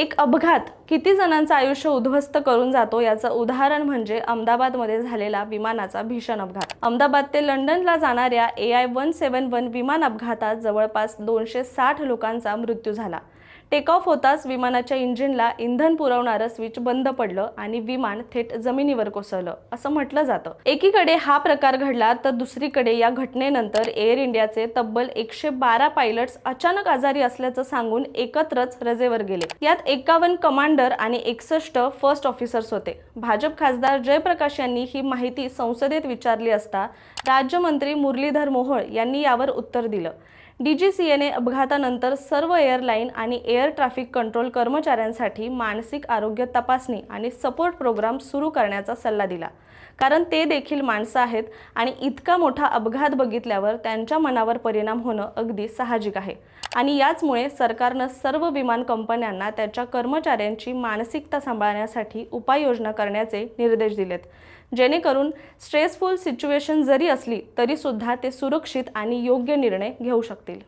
एक अपघात किती जणांचं आयुष्य उद्ध्वस्त करून जातो याचं उदाहरण म्हणजे अहमदाबादमध्ये झालेला विमानाचा भीषण अपघात. अहमदाबाद ते लंडनला जाणाऱ्या A I one seven one विमान अपघातात जवळपास दोनशे साठ लोकांचा मृत्यू झाला. टेक ऑफ होताच विमानाच्या इंजिनला इंधन पुरवणारं स्विच बंद पडलं आणि विमान थेट जमिनीवर कोसळलं असं म्हटलं जातं. एकीकडे हा प्रकार घडला तर दुसरीकडे या घटनेनंतर एअर इंडियाचे तब्बल एकशे बारा पायलट्स अचानक आजारी असल्याचं सांगून एकत्रच रजेवर गेले. यात एकावन्न कमांडर आणि एकसष्ट फर्स्ट ऑफिसर्स होते. भाजप खासदार जयप्रकाश यांनी ही माहिती संसदेत विचारली असता राज्यमंत्री मुरलीधर मोहोळ यांनी यावर उत्तर दिलं. डीजीसीएने अपघातानंतर सर्व एअरलाईन आणि एअर ट्रॅफिक कंट्रोल कर्मचाऱ्यांसाठी मानसिक आरोग्य तपासणी आणि सपोर्ट प्रोग्राम सुरू करण्याचा सल्ला दिला. कारण ते देखील माणसं आहेत आणि इतका मोठा अपघात बघितल्यावर त्यांच्या मनावर परिणाम होणं अगदी साहजिक आहे. आणि याचमुळे सरकारनं सर्व विमान कंपन्यांना त्याच्या कर्मचाऱ्यांची मानसिकता सांभाळण्यासाठी उपाययोजना करण्याचे निर्देश दिलेत. जेणेकरून स्ट्रेसफुल सिच्युएशन जरी असली तरीसुद्धा ते सुरक्षित आणि योग्य निर्णय घेऊ शकतील.